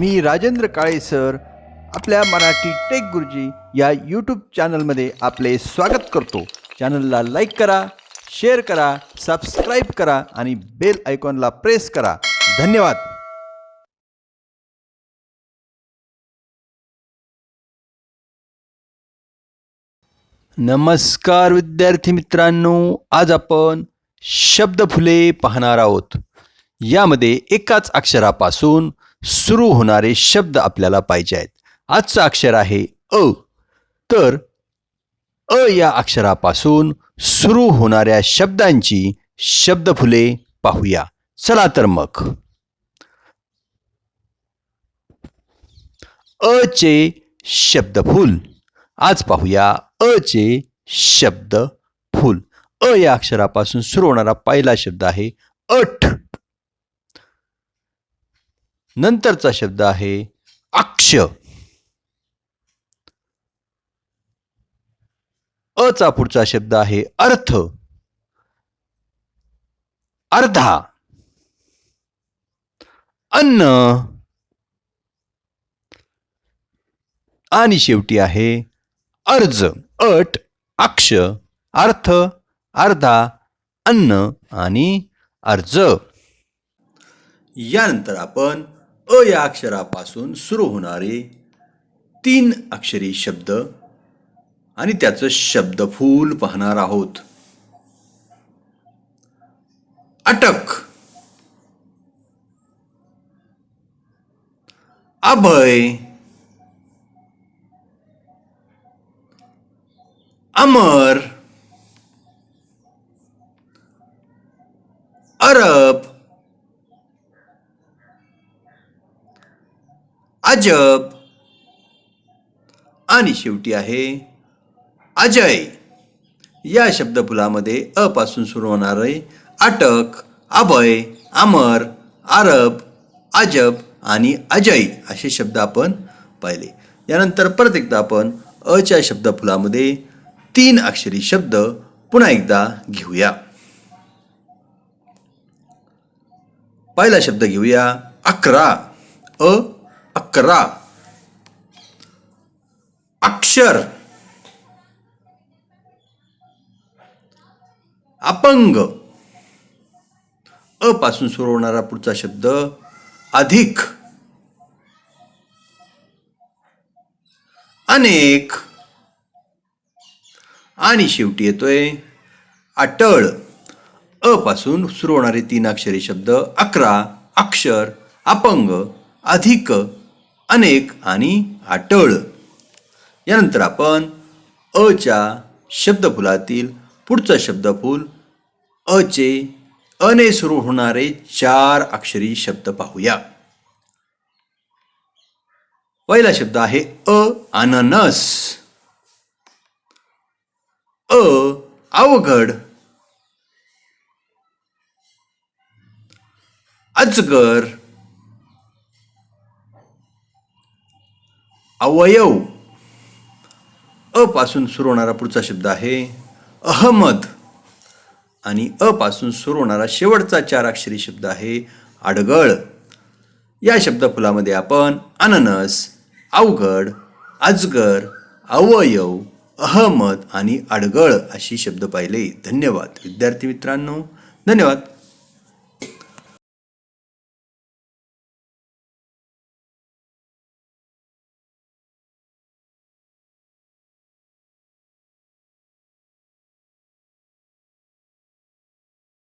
मी Rajendra Kale sir आपल्या Marathi take गुरुजी या यूट्यूब चॅनलमध्ये आपले स्वागत करतो. चॅनलला लाईक करा शेअर करा सबस्क्राईब करा आणि बेल आयकॉनला प्रेस करा. धन्यवाद. नमस्कार विद्यार्थी मित्रांनो आज आपण शब्द फुले पाहणार आहोत. यामध्ये एकाच अक्षरापासून सुरू होणारे शब्द आपल्याला पाहिजे आहेत. आजचं अक्षर आहे अ. तर अ या अक्षरापासून सुरू होणाऱ्या शब्दांची शब्दफुले पाहूया. चला तर मग. अ चे शब्दफूल. आज पाहूया अ चे शब्द फूल अ या अक्षरापासून सुरू होणारा पहिला शब्द आहे अठ. नंतरचा शब्द आहे अक्ष. अ चा पुढचा शब्द आहे अर्थ. अर्धा. अन्न. आणि शेवटी आहे अर्ज. अट अक्ष अर्थ अर्धा अन्न आणि अर्ज. यानंतर आपण अ या अक्षरापासून सुरू होणारे तीन अक्षरी शब्द आणि त्याचं शब्दफूल पाहणार आहोत. अटक. अभय. अमर. अरब. अजब आणि शेवटी आहे अजय. या शब्दफुलामध्ये अ पासून सुरू होणारे अटक अभय अमर अरब अजब आणि अजय असे शब्द आपण पाहिले. यानंतर परत एकदा आपण अच्या शब्दफुलामध्ये तीन अक्षरी शब्द पुन्हा एकदा घेऊया. पहिला शब्द घेऊया अकरा. अ अकरा. अक्षर. अपंग. अ पासून सुरू होणारा पुढचा शब्द अधिक. अनेक. आणि शेवटी येतोय अटळ. अ पासून सुरू होणारे तीन अक्षरी शब्द अकरा अक्षर अपंग अधिक. अनेक आणि अटळ यानंतर आपण अच्या शब्दफुलातील पुढचा शब्दफूल अचे अने सुरू होणारे चार अक्षरी शब्द पाहूया. पहिला शब्द आहे अ अननस अ अवघड. अजगर. अवयव. अपासून सुरू होणारा पुढचा शब्द आहे अहमद. आणि अपासून सुरू होणारा शेवटचा चार अक्षरी शब्द आहे अडगळ या शब्दफुलामध्ये आपण अननस अवघड अजगर अवयव अहमद आणि अडगळ अशी शब्द पाहिले. धन्यवाद. विद्यार्थी मित्रांनो धन्यवाद.